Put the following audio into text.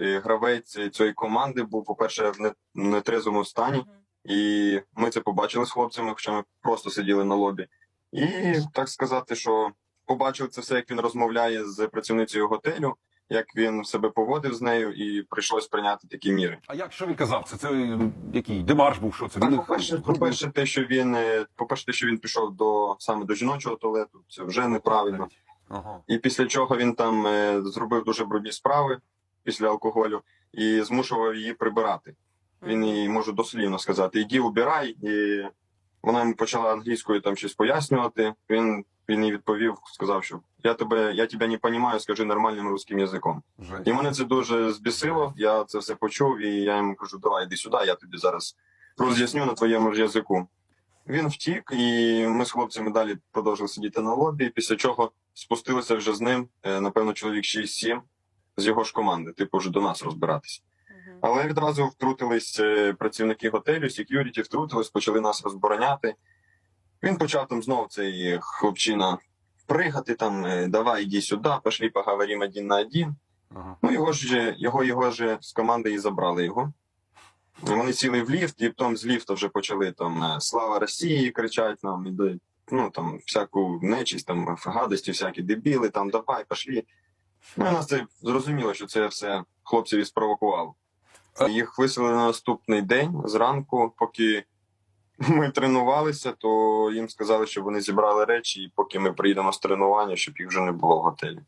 е, гравець цієї команди був, по-перше, в не- нетрезвому стані, і ми це побачили з хлопцями, хоча ми просто сиділи на лобі. І так сказати, що побачили це все, як він розмовляє з працівницею готелю, як він себе поводив з нею, і прийшлось прийняти такі міри. А як що він казав? Це це який демарш був? Що це? Так, Він по-перше, по-перше, те, що він е, по-перше, те, що він пішов до саме до жіночого туалету, це вже неправильно. Ага. І після чого він там е, зробив дуже брудні справи після алкоголю і змушував її прибирати. Він їй можу дослівно сказати: іди убирай, і вона йому почала англійською там щось пояснювати. Він він їй відповів, сказав, що я тебе, я тебе не розумію, скажи нормальним русським язиком. І мене це дуже збісило. Я це все почув, і я йому кажу: давай, іди сюди, я тобі зараз роз'ясню на твоєму ж язику. Він втік, і ми з хлопцями далі продовжили сидіти на лобі. Після чого спустилися вже з ним, е, напевно, чоловік 6-7 з його ж команди, типу, вже до нас розбиратися. Але відразу втрутились е, працівники готелю, секюріті втрутились, почали нас розбороняти. Він почав там знову цей хлопчина пригати, там, е, давай, іди сюди, пошли поговоримо один на один. Ага. Ну, його ж його, його ж з команди і забрали його. І Вони сіли в ліфт, і потім з ліфта вже почали там е, Слава Росії кричать нам, ну там всяку нечисть, там гадості, всякі дебіли, там давай, пошли. Ну, нас це зрозуміло, що це все хлопців і спровокувало. Їх виселили на наступний день зранку, поки ми тренувалися, то їм сказали, що вони зібрали речі, і поки ми приїдемо з тренування, щоб їх вже не було в готелі.